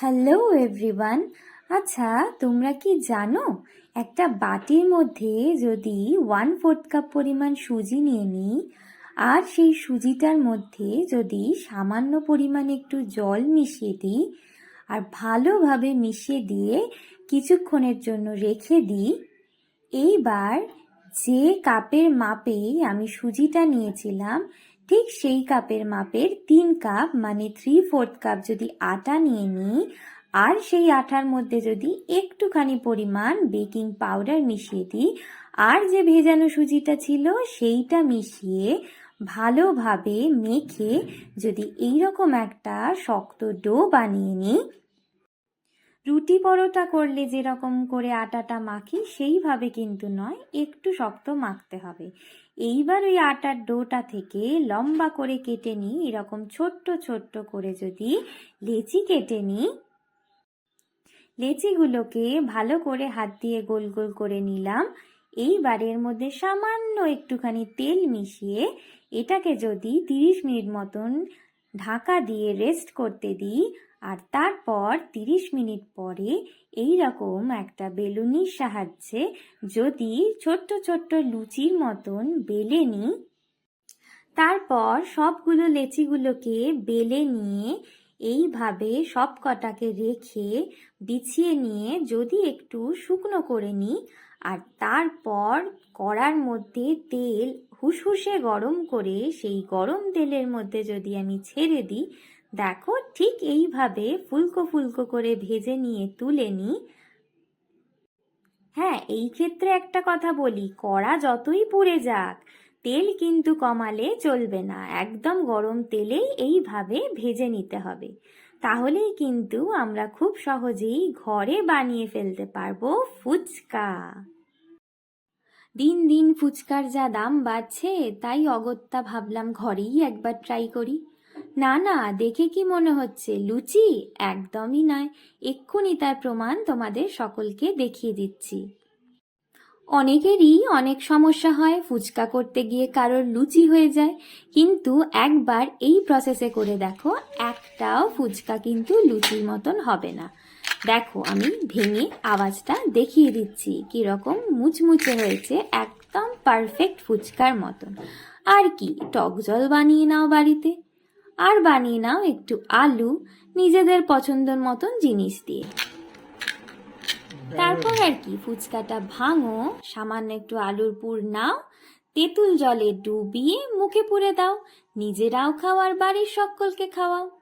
Hello everyone আচ্ছা তোমরা কি জানো, একটা বাটির মধ্যে যদি ওয়ান ফোর্থ কাপ পরিমাণ সুজি নিয়ে নিই, আর সেই সুজিটার মধ্যে যদি সামান্য পরিমাণ একটু জল মিশিয়ে দিই, আর ভালোভাবে মিশিয়ে দিয়ে কিছুক্ষণের জন্য রেখে দিই, এইবার যে কাপের মাপে আমি সুজিটা নিয়েছিলাম ঠিক সেই কাপের মাপের তিন কাপ মানে থ্রি ফোর্থ কাপ যদি আটা নিয়ে নিই, আর সেই আটার মধ্যে যদি একটুখানি পরিমাণ বেকিং পাউডার মিশিয়ে দিই, আর যে ভেজানো সুজিটা ছিল সেইটা মিশিয়ে ভালোভাবে মেখে যদি এইরকম একটা শক্ত ডো বানিয়ে নিই রুটি পরোটা করলে যেরকম করে আটাটা মাখি, সেইভাবে কিন্তু নয়, একটু শক্ত মাখতে হবে। এইবার ওই আটার ডোটা থেকে লম্বা করে কেটে নিই, এরকম ছোট্ট ছোট্ট করে যদি লেচি কেটে নিই। লেচিগুলোকে ভালো করে হাত দিয়ে গোল গোল করে নিলাম। এইবার এর মধ্যে সামান্য একটুখানি তেল মিশিয়ে এটাকে যদি তিরিশ মিনিট মতন ঢাকা দিয়ে রেস্ট করতে দিই আর তারপর তিরিশ মিনিট পরে এই রকম একটা বেলুনির সাহায্যে যদি ছোট্ট ছোট্ট লুচির মতন বেলে নিই, তারপর সবগুলো লেচিগুলোকে বেলে নিয়ে এইভাবে সব কটাকে রেখে বিছিয়ে নিয়ে যদি একটু শুকনো করে নিই আর তারপর কড়ার মধ্যে তেল হুসহুসে গরম করে সেই গরম তেলের মধ্যে যদি আমি ছেড়ে দিই, দেখো ঠিক এইভাবে ফুলকো ফুলকো করে ভেজে নিয়ে তুলে নিই। হ্যাঁ এই ক্ষেত্রে একটা কথা বলি, কড়া যতই পুড়ে যাক, তেল কিন্তু কমালে চলবে না। একদম গরম তেলেই এইভাবে ভেজে নিতে হবে। তাহলেই কিন্তু আমরা খুব সহজেই ঘরে বানিয়ে ফেলতে পারব ফুচকা। দিন দিন ফুচকার যা দাম বাড়ছে, তাই অগত্যা ভাবলাম ঘরেই একবার ট্রাই করি। না না, দেখে কি মনে হচ্ছে? লুচি? একদমই নয়। এক্ষুনি তার প্রমাণ তোমাদের সকলকে দেখিয়ে দিচ্ছি। অনেকেরই অনেক সমস্যা হয়, ফুচকা করতে গিয়ে কারোর লুচি হয়ে যায়। কিন্তু একবার এই প্রসেসে করে দেখো, একটাও ফুচকা কিন্তু লুচির মতন হবে না। দেখো, আমি ভেঙে আওয়াজটা দেখিয়ে দিচ্ছি। কীরকম মুচমুচে হয়েছে, একদম পারফেক্ট ফুচকার মতন। আর কি, টক জল বানিয়ে নাও বাড়িতে। আর বানিয়ে নাও একটু আলু, নিজেদের পছন্দর মতন জিনিস দিয়ে। তারপর আর কি, ফুচকাটা ভাঙো, সামান্য একটু আলুর পুর নাও, তেঁতুল জলে ডুবিয়ে মুখে পুরে দাও। নিজেরাও খাও আর বাড়ির সকলকে খাওয়াও।